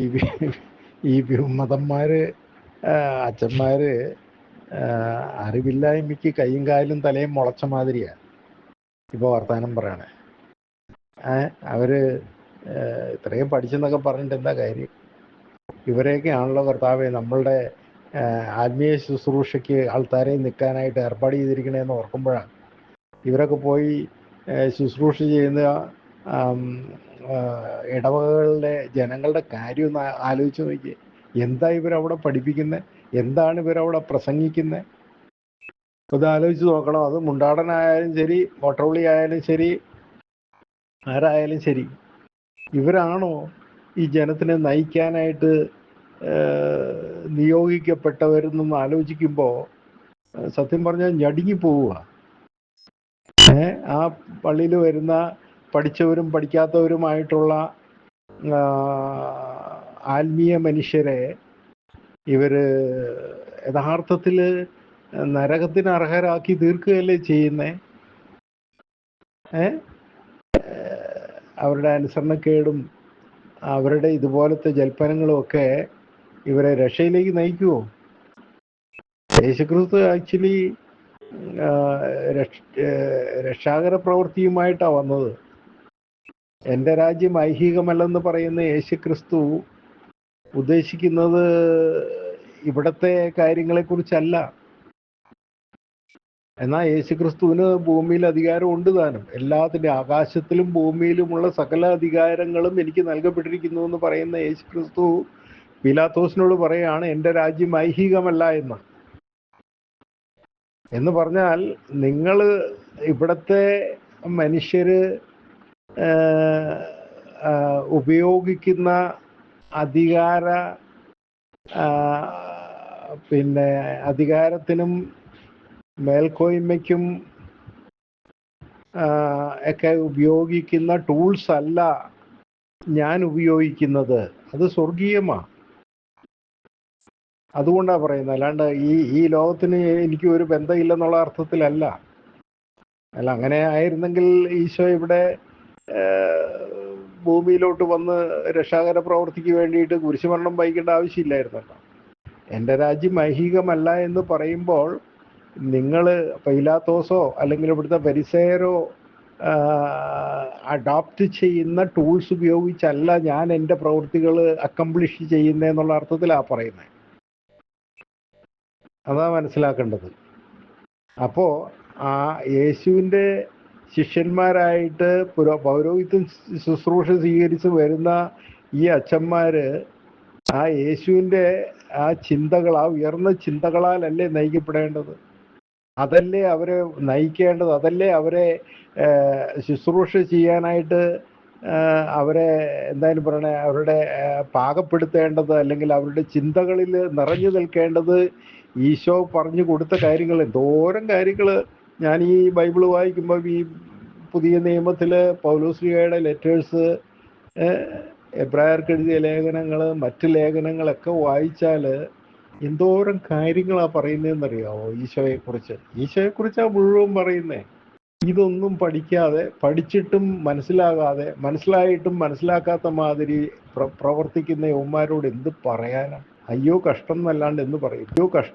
ഈ ഈ അച്ഛന്മാര് അറിവില്ലായ്മയ്ക്ക് കൈയും കാലും തലയും മുളച്ച മാതിരിയാ. ഇപ്പൊ വർത്താനം പറയണേ. അവർ ഇത്രയും പഠിച്ചെന്നൊക്കെ പറഞ്ഞിട്ട് എന്താ കാര്യം? ഇവരെയൊക്കെ ആണല്ലോ കർത്താവെ നമ്മളുടെ ആത്മീയ ശുശ്രൂഷയ്ക്ക് ആൾക്കാരെ നിൽക്കാനായിട്ട് ഏർപ്പാട് ചെയ്തിരിക്കണേന്ന് ഓർക്കുമ്പോഴാണ്. ഇവരൊക്കെ പോയി ശുശ്രൂഷ ചെയ്യുന്ന ഇടവകകളുടെ ജനങ്ങളുടെ കാര്യം ഒന്ന് ആലോചിച്ച് നോക്കിയേ. എന്താ ഇവരവിടെ പഠിപ്പിക്കുന്നത് എന്താണ് ഇവരവിടെ പ്രസംഗിക്കുന്നത് ഇത് ആലോചിച്ച് നോക്കണം. അത് മുണ്ടാടനായാലും ശരി മോട്ടോളി ആയാലും ശരി ആരായാലും ശരി. ഇവരാണോ ഈ ജനത്തിനെ നയിക്കാനായിട്ട് നിയോഗിക്കപ്പെട്ടവരെന്നൊന്ന് ആലോചിക്കുമ്പോൾ സത്യം പറഞ്ഞാൽ ഞടുങ്ങി പോവുക. ആ പള്ളിയിൽ വരുന്ന പഠിച്ചവരും പഠിക്കാത്തവരുമായിട്ടുള്ള ആത്മീയ മനുഷ്യരെ ഇവർ യഥാർത്ഥത്തിൽ നരകത്തിന് അർഹരാക്കി തീർക്കുകയല്ലേ ചെയ്യുന്നേ? അവരുടെ അനുസരണക്കേടും അവരുടെ ഇതുപോലത്തെ ജൽപ്പനങ്ങളും ഒക്കെ ഇവരെ രക്ഷയിലേക്ക് നയിക്കുമോ യേശുക്രിസ്തു ആക്ച്വലി രക്ഷാകര പ്രവൃത്തിയുമായിട്ടാണ് വന്നത്. എന്റെ രാജ്യം ഐഹികമല്ലെന്ന് പറയുന്ന യേശു ക്രിസ്തു ഉദ്ദേശിക്കുന്നത് ഇവിടത്തെ കാര്യങ്ങളെക്കുറിച്ചല്ല. എന്നാൽ യേശുക്രിസ്തുവിന് ഭൂമിയിൽ അധികാരം ഉണ്ട് താനും. എല്ലാത്തിന്റെ ആകാശത്തിലും ഭൂമിയിലുമുള്ള സകല അധികാരങ്ങളും എനിക്ക് നൽകപ്പെട്ടിരിക്കുന്നു എന്ന് പറയുന്ന യേശു ക്രിസ്തു പിലാത്തോസിനോട് പറയാണ് എന്റെ രാജ്യം ഐഹികമല്ല എന്ന്. എന്ന് പറഞ്ഞാൽ നിങ്ങൾ ഇവിടത്തെ മനുഷ്യര് ഉപയോഗിക്കുന്ന അധികാര പിന്നെ അധികാരത്തിനും മേൽക്കോയ്മയ്ക്കും ഒക്കെ ഉപയോഗിക്കുന്ന ടൂൾസ് അല്ല ഞാൻ ഉപയോഗിക്കുന്നത്. അത് സ്വർഗീയമാണ് അതുകൊണ്ടാണ് പറയുന്നത് അല്ലാണ്ട് ഈ ഈ ലോകത്തിന് എനിക്ക് ഒരു ബന്ധമില്ലെന്നുള്ള അർത്ഥത്തിലല്ല. അല്ല അങ്ങനെ ആയിരുന്നെങ്കിൽ ഈശോ ഇവിടെ ഭൂമിയിലോട്ട് വന്ന് രക്ഷാകര പ്രവർത്തിക്ക് വേണ്ടിയിട്ട് കുരിശുമരണം വഹിക്കേണ്ട ആവശ്യമില്ലായിരുന്നല്ലോ. എന്റെ രാജ്യം ഐഹികമല്ല എന്ന് പറയുമ്പോൾ നിങ്ങൾ പൈലാത്തോസോ അല്ലെങ്കിൽ ഇവിടുത്തെ പരിസേരോ അഡോപ്റ്റ് ചെയ്യുന്ന ടൂൾസ് ഉപയോഗിച്ചല്ല ഞാൻ എന്റെ പ്രവൃത്തികൾ അക്കംപ്ലിഷ് ചെയ്യുന്നതെന്നുള്ള അർത്ഥത്തിലാണ് പറയുന്നത് അതാ മനസ്സിലാക്കേണ്ടത്. അപ്പോൾ ആ യേശുവിന്റെ ശിഷ്യന്മാരായിട്ട് പുരോ പൗരോഹിത്യം ശുശ്രൂഷ സ്വീകരിച്ച് വരുന്ന ഈ അച്ഛന്മാര് ആ യേശുവിന്റെ ആ ചിന്തകൾ ആ ഉയർന്ന ചിന്തകളാലല്ലേ നയിക്കപ്പെടേണ്ടത്? അതല്ലേ അവരെ നയിക്കേണ്ടത്? അതല്ലേ അവരെ ശുശ്രൂഷ ചെയ്യാനായിട്ട് അവരെ എന്തായാലും പറയണേ അവരുടെ പാകപ്പെടുത്തേണ്ടത് അല്ലെങ്കിൽ അവരുടെ ചിന്തകളിൽ നിറഞ്ഞു നിൽക്കേണ്ടത് ഈശോ പറഞ്ഞു കൊടുത്ത കാര്യങ്ങൾ എന്തോരം കാര്യങ്ങൾ ഞാൻ ഈ ബൈബിൾ വായിക്കുമ്പോൾ ഈ പുതിയ നിയമത്തിൽ പൗലോസ്ലിയുടെ ലെറ്റേഴ്സ് എബ്രായർക്ക് എഴുതിയ ലേഖനങ്ങൾ മറ്റ് ലേഖനങ്ങളൊക്കെ വായിച്ചാൽ എന്തോരം കാര്യങ്ങളാണ് പറയുന്നതെന്നറിയാമോ ഈശോയെക്കുറിച്ച്? ഈശോയെക്കുറിച്ചാണ് മുഴുവൻ പറയുന്നേ. ഇതൊന്നും പഠിക്കാതെ പഠിച്ചിട്ടും മനസ്സിലാകാതെ മനസ്സിലായിട്ടും മനസ്സിലാക്കാത്ത മാതിരി പ്ര പ്രവർത്തിക്കുന്ന യൗമാരോട് എന്ത് പറയാനാണ് അയ്യോ കഷ്ടം എന്നല്ലാണ്ട് എന്ത് പറയും? അയ്യോ കഷ്ടം